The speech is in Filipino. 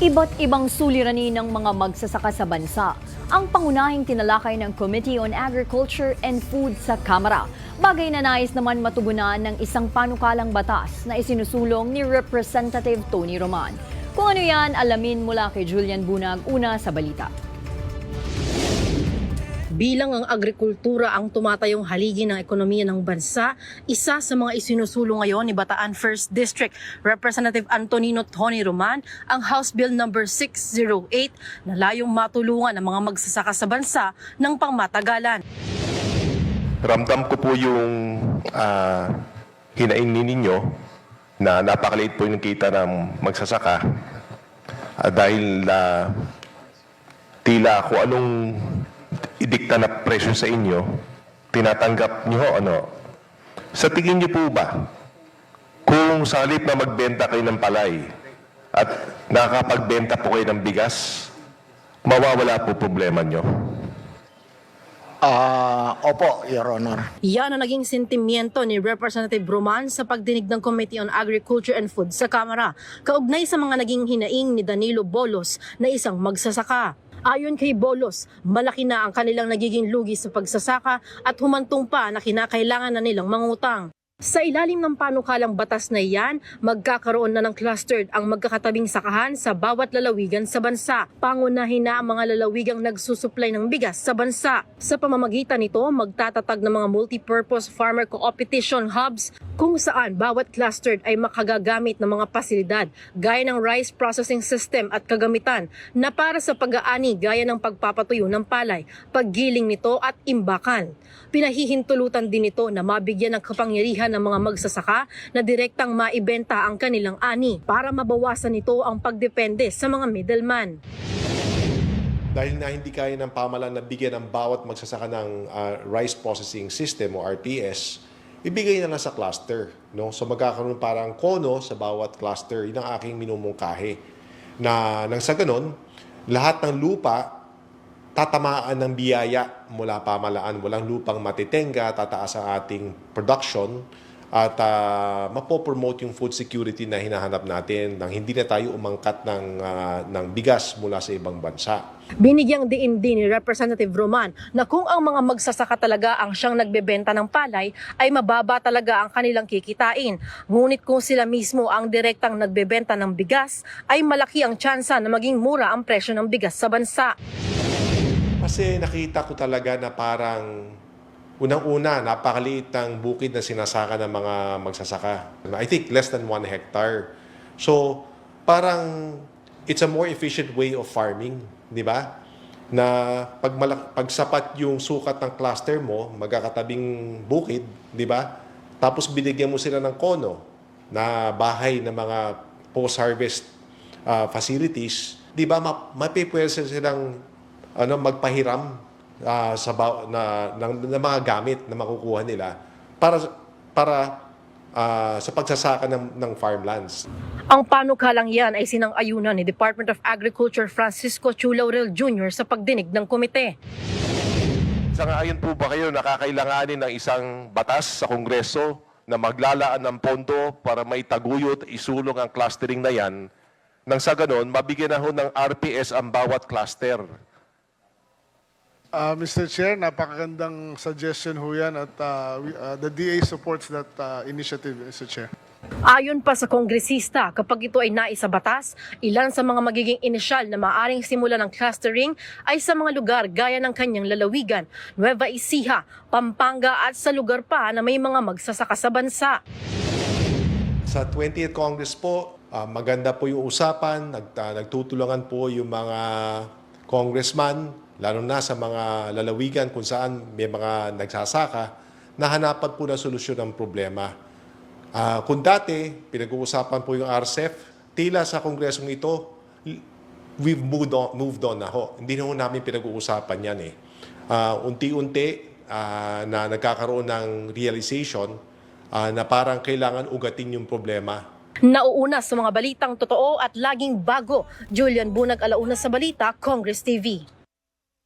Iba't ibang suliranin ng mga magsasaka sa bansa ang pangunahing tinalakay ng Committee on Agriculture and Food sa Kamara. Bagay na nais naman matugunan ng isang panukalang batas na isinusulong ni Representative Tony Roman. Kung ano yan, alamin mula kay Julian Bunag una sa balita. Bilang ang agrikultura ang tumatayong haligi ng ekonomiya ng bansa, isa sa mga isinusulong ngayon ni Bataan 1st District Representative Antonino Tony Roman ang House Bill number 608 na layong matulungan ang mga magsasaka sa bansa ng pangmatagalan. Ramdam ko po yung uh, hinaingin ninyo na napakaliit po yung kita ng magsasaka Ah, dahil ah, tila kung anong idikta na presyo sa inyo, tinatanggap nyo ho, ano. Sa tingin nyo po ba, kung sa halip na magbenta kayo ng palay at nakakapagbenta po kayo ng bigas, mawawala po problema nyo? Ah, opo, Your Honor. Yan ang naging sentimiento ni Representative Roman sa pagdinig ng Committee on Agriculture and Food sa Kamara, kaugnay sa mga naging hinaing ni Danilo Bolos na isang magsasaka. Ayon kay Bolos, malaki na ang kanilang nagiging lugi sa pagsasaka at humantong pa na kinakailangan na nilang mangutang. Sa ilalim ng panukalang batas na iyan, magkakaroon na ng clustered ang magkakatabing sakahan sa bawat lalawigan sa bansa. Pangunahin na ang mga lalawigang nagsusuplay ng bigas sa bansa. Sa pamamagitan nito, magtatatag ng mga multipurpose farmer co-opetition hubs kung saan bawat clustered ay makagagamit ng mga pasilidad gaya ng rice processing system at kagamitan na para sa pag-aani gaya ng pagpapatuyo ng palay, paggiling nito at imbakan. Pinahihintulutan din ito na mabigyan ng kapangyarihan ng mga magsasaka na direktang maibenta ang kanilang ani para mabawasan nito ang pagdepende sa mga middleman. dahil na hindi kaya ng pamalan na bigyan ng bawat magsasaka ng ah, rice processing system o RPS, ibigay na lang sa cluster. No? So magkakaroon parang kono sa bawat cluster. Yun ang aking minumungkahi. Na nang sa ganun, lahat ng lupa tatamaan ng biyaya mula pamalaan. Walang lupang matitenga, tataas ang ating production at uh, mapopromote yung food security na hinahanap natin nang hindi na tayo umangkat ng, ah, ng bigas mula sa ibang bansa. Binigyang diin din ni Representative Roman na kung ang mga magsasaka talaga ang siyang nagbebenta ng palay ay mababa talaga ang kanilang kikitain. Ngunit kung sila mismo ang direktang nagbebenta ng bigas ay malaki ang tsansa na maging mura ang presyo ng bigas sa bansa. Kasi nakita ko talaga na parang unang-una, napakaliit ng bukid na sinasaka ng mga magsasaka. I think less than one hectare. So, parang it's a more efficient way of farming, di ba? Na pag, malak- pag sapat yung sukat ng cluster mo, magkakatabing bukid, di ba? Tapos binigyan mo sila ng kono na bahay ng mga post-harvest uh, facilities, di ba, ma- mapipwesa silang ano, magpahiram ah, sa ba- na, ng, ng mga gamit na makukuha nila para para ah, sa pagsasaka ng, ng farmlands. Ang panukalang yan ay sinang-ayunan ni Department of Agriculture Francisco Chulaurel Jr. sa pagdinig ng komite. Sa ayon po ba kayo nakakailanganin ng isang batas sa Kongreso na maglalaan ng pondo para may taguyod isulong ang clustering na yan nang sa ganon mabigyan na ho ng RPS ang bawat cluster. Uh, Mr. Chair, napakagandang suggestion ho yan at uh, we- uh, the DA supports that uh, initiative, Mr. Chair. Ayon pa sa kongresista, kapag ito ay naisa batas, ilan sa mga magiging inisyal na maaring simula ng clustering ay sa mga lugar gaya ng kanyang lalawigan, Nueva Ecija, Pampanga at sa lugar pa na may mga magsasaka sa bansa. Sa 20th Congress po, ah, maganda po yung usapan, nag, ah, nagtutulungan po yung mga congressman, lalo na sa mga lalawigan kung saan may mga nagsasaka, na hanapan po ng solusyon ng problema. Ah, kung dati, pinag-uusapan po yung RCEF, tila sa kongresong ito, we've moved on, moved on na ho. Hindi na ho namin pinag-uusapan yan eh. Ah, unti-unti ah, na nagkakaroon ng realization ah, na parang kailangan ugatin yung problema. Nauuna sa mga balitang totoo at laging bago, Julian Bunag Alauna sa Balita, Congress TV.